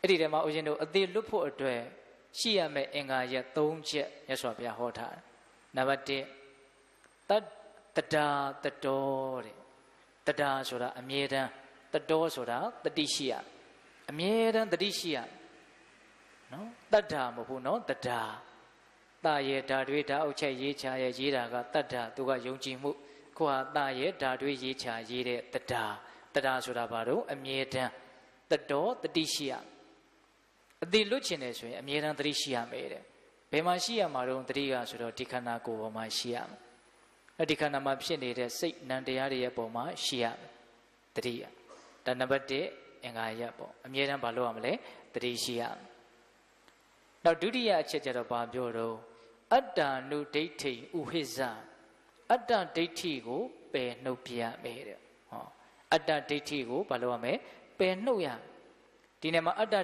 အဲ့ဒီထဲမှာဦးဇင်းတို့အသေးလွတ်ဖို့အတွက်ရှိရမယ့်အင်္ဂါရက်၃ချက်မြတ်စွာဘုရားဟောထားတယ်နံပါတ်1တတတတာတတော်တဲ့တတာဆိုတာအမြဲတမ်းတတော်ဆိုတာတတိရှိရအမြဲတမ်းတတိရှိရနော်တတ္တာမဟုတ်ဘူးနော်တတာတာရဲ့ဓာတွေဓာအုပ်ချက်ရေးချရဲ့ရေးတာကတတ္တာသူကယုံကြည်မှုကိုဟာတာရဲ့ဓာတွေရေးချရေးတဲ့တတာတတာဆိုတာဘာလို့အမြဲတမ်းတတော်တတိရှိရ အတိလွတ်ချင်တယ်ဆိုရင်အမြဲတမ်းတတိရှိရမယ်တဲ့ဘယ်မှာရှိရမှာတော့တတိကဆိုတော့ဒီခန္ဓာကိုယ်ပေါ်မှာရှိရမယ်အဲ့ဒီခန္ဓာမှာဖြစ်နေတဲ့စိတ်နံတရားတွေရဲ့ပုံမှာရှိရမယ်တတိယဒါနံပါတ်1အင်္ဂါရပ်ပေါ့အမြဲတမ်းဘာလုပ်ရမလဲတတိရှိရမယ်နောက်ဒုတိယအချက်ကျတော့ဘာပြောတော့အတ္တနုဒိဋ္ဌိဥဟိဇအတ္တဒိဋ္ဌိကိုပယ်နှုတ်ပြရမယ်တဲ့ဟောအတ္တဒိဋ္ဌိကိုဘာလုပ်ရမလဲပယ်နှုတ်ရမယ်ဒီနေ့မှာအတ္တ